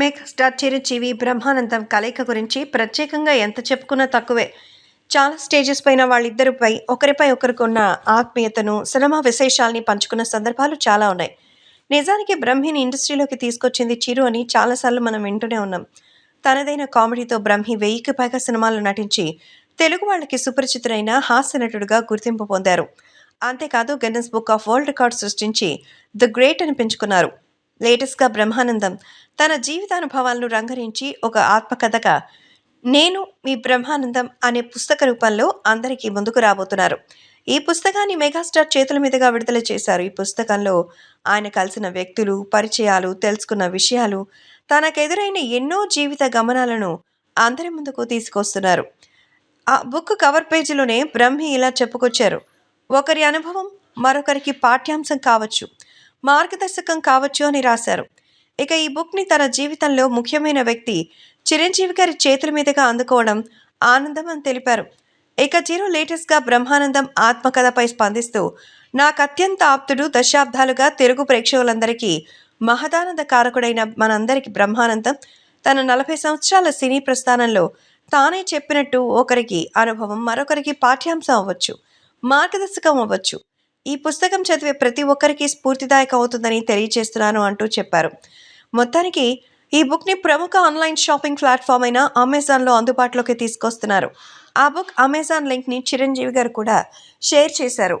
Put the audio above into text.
Megastar Chiranjeevi Brahmanandam కలయిక గురించి ప్రత్యేకంగా ఎంత చెప్పుకున్నా తక్కువే. చాలా స్టేజెస్ పైన వాళ్ళిద్దరిపై ఒకరిపై ఒకరికి ఉన్న ఆత్మీయతను సినిమా విశేషాల్ని పంచుకున్న సందర్భాలు చాలా ఉన్నాయి. నిజానికి బ్రహ్మిని ఇండస్ట్రీలోకి తీసుకొచ్చింది చిరు అని చాలాసార్లు మనం వింటూనే ఉన్నాం. తనదైన కామెడీతో బ్రహ్మి వెయ్యికి పైగా సినిమాల్లో నటించి తెలుగు వాళ్ళకి సుపరిచితుడైన హాస్య నటుడుగా గుర్తింపు పొందారు. అంతేకాదు Guinness book of world record సృష్టించి ద గ్రేట్ అని పెంచుకున్నారు. లేటెస్ట్గా బ్రహ్మానందం తన జీవితానుభవాలను రంగరించి ఒక ఆత్మకథగా నేను మీ బ్రహ్మానందం అనే పుస్తక రూపంలో అందరికీ ముందుకు రాబోతున్నారు. ఈ పుస్తకాన్ని మెగాస్టార్ చేతుల మీదుగా విడుదల చేశారు. ఈ పుస్తకంలో ఆయన కలిసిన వ్యక్తులు పరిచయాలు తెలుసుకున్న విషయాలు తనకెదురైన ఎన్నో జీవిత గమనాలను అందరి ముందుకు తీసుకొస్తున్నారు. ఆ బుక్ కవర్ పేజీలోనే బ్రహ్మి ఇలా చెప్పుకొచ్చారు. ఒకరి అనుభవం మరొకరికి పాఠ్యాంశం కావచ్చు. మార్గదర్శకం కావచ్చు అని రాశారు. ఇక ఈ బుక్ని తన జీవితంలో ముఖ్యమైన వ్యక్తి చిరంజీవి గారి చేతుల మీదుగా అందుకోవడం ఆనందం అని తెలిపారు. ఇక జీరో లేటెస్ట్గా బ్రహ్మానందం ఆత్మకథపై స్పందిస్తూ నాకు అత్యంత ఆప్తుడు దశాబ్దాలుగా తెలుగు ప్రేక్షకులందరికీ మహదానంద కారకుడైన మనందరికీ బ్రహ్మానందం తన నలభై సంవత్సరాల సినీ ప్రస్థానంలో తానే చెప్పినట్టు ఒకరికి అనుభవం మరొకరికి పాఠ్యాంశం అవ్వచ్చు మార్గదర్శకం అవ్వచ్చు. ఈ పుస్తకం చదివే ప్రతి ఒక్కరికి స్ఫూర్తిదాయకం అవుతుందని తెలియజేస్తున్నాను అంటూ చెప్పారు. మొత్తానికి ఈ బుక్ని ప్రముఖ ఆన్లైన్ షాపింగ్ ప్లాట్ఫామ్ అయిన అమెజాన్లో అందుబాటులోకి తీసుకొస్తున్నారు. ఆ బుక్ అమెజాన్ లింక్ని చిరంజీవి గారు కూడా షేర్ చేశారు.